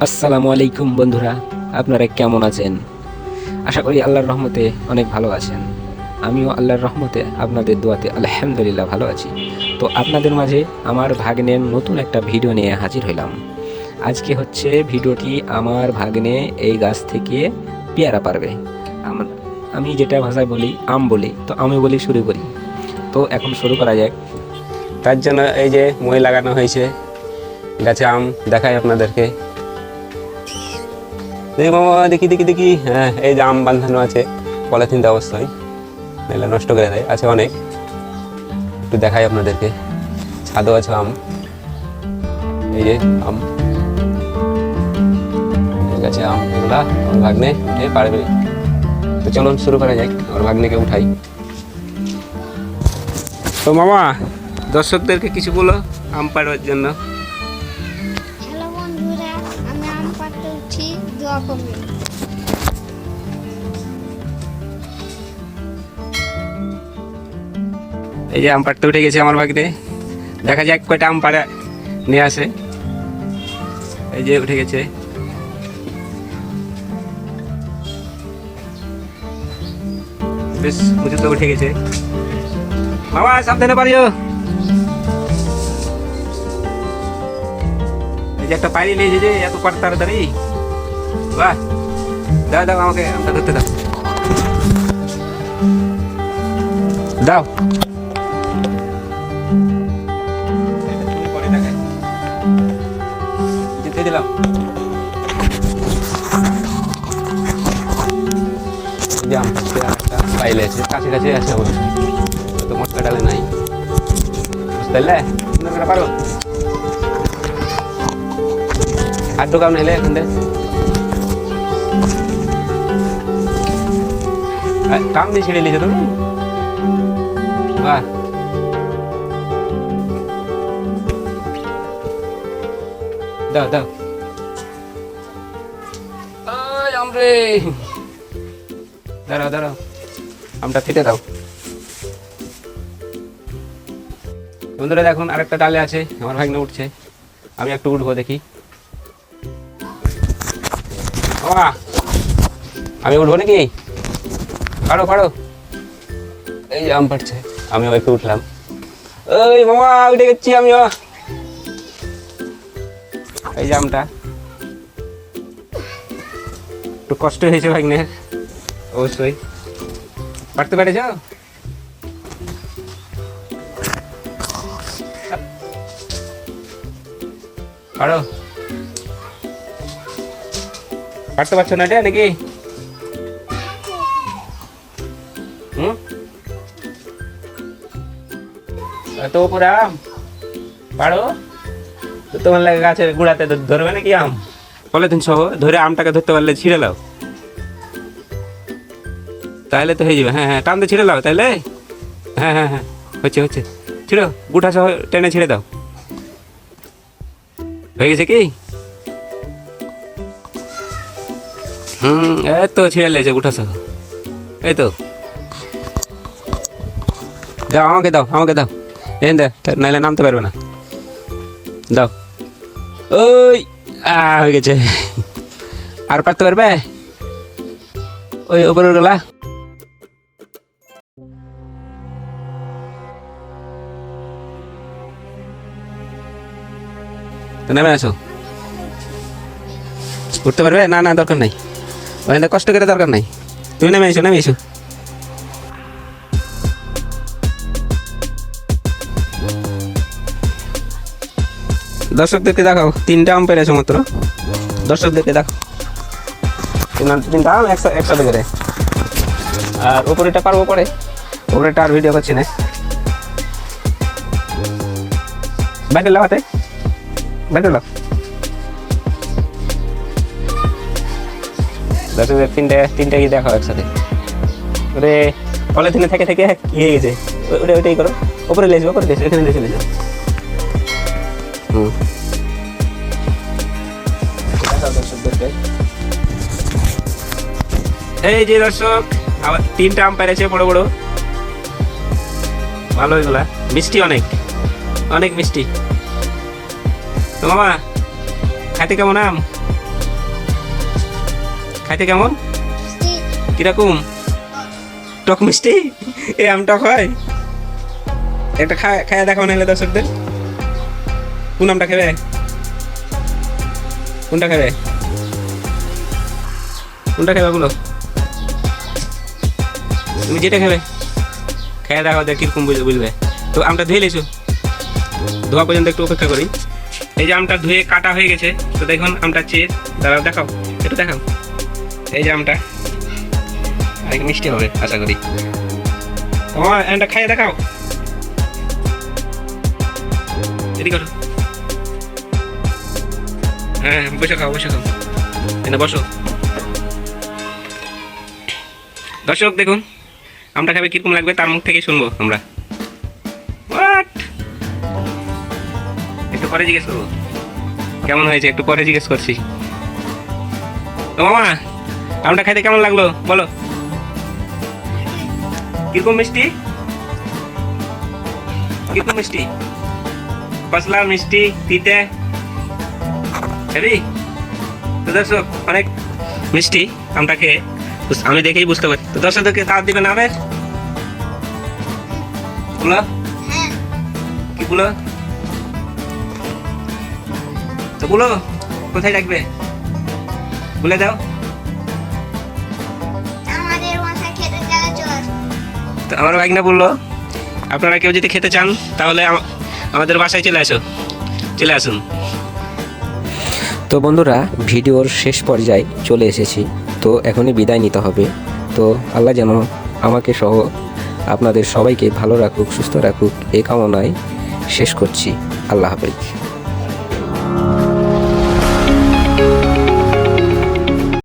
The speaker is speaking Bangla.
আসসালামু আলাইকুম বন্ধুরা, আপনারা কেমন আছেন? আশা করি আল্লাহর রহমতে অনেক ভালো আছেন। আমিও আল্লাহর রহমতে আপনাদের দোয়াতে আলহামদুলিল্লাহ ভালো আছি। তো আপনাদের মাঝে আমার ভাগ্নের নতুন একটা ভিডিও নিয়ে হাজির হইলাম। আজকে হচ্ছে ভিডিওটি আমার ভাগ্নে এই গাছ থেকে পেয়ারা পারবে। আম- যেটা ভাষায় বলি, আম বলি, তো আমি বলি শুরু করি। তো এখন শুরু করা যাক। তার জন্য এই যে মই লাগানো হয়েছে, গাছে আম দেখাই আপনাদেরকে। দেখি মামা দেখি দেখি দেখি। হ্যাঁ এই যে আম বাঁধানো আছে, পলিথিন অবস্থায়। নাহলে নষ্ট করে দেয়, আছে অনেক। একটু দেখাই আপনাদেরকে। ছাদও আছে আম। এই যে আম। গাছে আম, এগুলা আমার ভাগ্নে এ পারবে। তো চলুন, শুরু করা যাক, আমার ভাগ্নেকে উঠাই। তো মামা দর্শকদেরকে কিছু বলো, আম পাড়ার জন্য। দোয়া এই যে আম পাড়তে উঠে গেছে আমার ভাগ্নে দেখা যাক কয়টা আম পাড়া নিয়ে আসে। এই যে উঠে গেছে। বেশ উঁচু তো উঠে গেছে। মামা সাবধানে পারিও এই যে একটা পাইলি নিয়ে যে এত পার তাড়াতাড়ি। বাহ দাও দাও আমাকে আমটা ধরতে দাও দাও। যেতে দিলাম পাশে আরেকটা পাইলে আছে কাছে কাছে আছে অবশ্যই তো মটকা ডালে নাই বুঝতে পারলে সুন্দর করে পারো আর ঢোকাও নাইলে এখান থেকে কাম দিয়ে ছেড়ে নিয়েছো তুমি দাও দাও। আমরে। দাঁড়াও দাঁড়াও। আমটা দাও। বন্ধুরা দেখুন, আরেকটা ডালে আছে। আমার ভাগ্নে উঠছে। আমি একটু উঠবো দেখি। আমি উঠবো নাকি? পারো পারো। এই আম পাড়ছে, আমিও একটু উঠলাম। ওই মামা, উঠে গেছি আমিও। এই যে আমটা। একটু কষ্ট হয়েছে ভাগ্নের অবশ্যই। পারতে পেরেছ পারো। পারতে পারছ না এটা নাকি? হুম? এত উপরে আম। পারো? তো তোমার লাগে গাছের গুড়াতে ধরবে নাকি আম? পলিথিন সহ ধরে আমটাকে ধরতে পারলে ছিঁড়ে লাও। তাহলে তো হয়ে যাবে। হ্যাঁ হ্যাঁ টানতে ছিঁড়ে লাও তাহলে হ্যাঁ হ্যাঁ হ্যাঁ হচ্ছে হচ্ছে। ছিঁড়ো গুঠা সহ টেনে ছিঁড়ে দাও। হয়ে গেছে কি? হুম, এই তো ছিঁড়ে লেগেছে গুঠা সহ। এই তো। দাও, আমাকে দাও আমাকে দাও। এন দে নাইলে নামতে পারবে না। দাও। ওই হয়ে গেছে। আর পারতে পারবে? ওই উপরে গেলা। নেমে আসো। উঠতে পারবে? না না, দরকার নাই। ওখানে কষ্ট করে দরকার নাই। তুমি নেমে এসো নেমে এসো। দর্শকদেরকে দেখাও, তিনটা আম পেরেছ মাত্র। দর্শকদেরকে দেখো তিন- তিনটা আম একসা- একসাথে করে আর উপরেটা পারব পরে। উপরেটা আর ভিডিও করছি না। ব্যাটে লাগাতে? ব্যাটে লাগ। দর্শকদের তিনটে তিনটে কি দেখাও একসাথে। ওরে, পলিথিনে থেকে থেকে হয়ে গেছে। ওটা ওইটাই করো। উপরে লেসবে উপরে লেসবে এখানে লেসে লেসে হুম। এই যে দর্শক আবার তিনটা আম পেরেছে বড় বড়। ভালো এগুলা মিষ্টি অনেক অনেক মিষ্টি। তো মামা খাইতে কেমন আম খাইতে কেমন? কীরকম? টক মিষ্টি? এ আম টক হয়? একটা খায় খায় দেখাও নাহলে দর্শকদের। কোন আমটা খাবে? কোনটা খাবে? কোনটা খাবে বলো? তুমি যেটা খাবে? খেয়ে দেখাও দেখ কীরকম বুঝবে। তো আমটা ধুয়ে লেছো? ধোয়া পর্যন্ত একটু অপেক্ষা করি। এই যে আমটা ধুয়ে কাটা হয়ে গেছে, তো দেখুন আমটা চেয়ে দাঁড়াও, দেখাও, একটু দেখাও। এই যে আমটা। অনেক মিষ্টি হবে, আশা করি। তোমার আমটা খাইয়ে দেখাও। এদিকে করো হ্যাঁ বসে খাও বসে খাও। এনে বসো। দর্শক, দেখুন আমরা খাবে কীরকম লাগবে তার মুখ থেকে শুনব আমরা। একটু পরে জিজ্ঞেস করব। কেমন হয়েছে? একটু পরে জিজ্ঞেস করছি। মামা, আমটা খাইতে কেমন লাগল? বলো। কীরকম মিষ্টি? কীরকম মিষ্টি? পাতলা মিষ্টি, তিতে। খাবি তো দর্শক, অনেক মিষ্টি আমটা খেয়ে। আমি দেখেই বুঝতে পারি তো দর্শকদেরকে দাওয়াত দিবেন আমের বলো হ্যাঁ। কি বলো তো বলো কোথায় রাখবে? বলে দাও। গেলে তো আমার ভাগনা বলল আপনারা কেউ যদি খেতে চান তাহলে আমাদের বাসায় চলে আসো। চলে আসুন। তো বন্ধুরা ভিডিওর শেষ পর্যায়ে চলে এসেছি। তো এখনই বিদায় নিতে হবে। তো আল্লাহ যেন আমাকে সহ আপনাদের সবাইকে ভালো রাখুক, সুস্থ রাখুক, এ কামনায় শেষ করছি। আল্লাহ হাফেজ।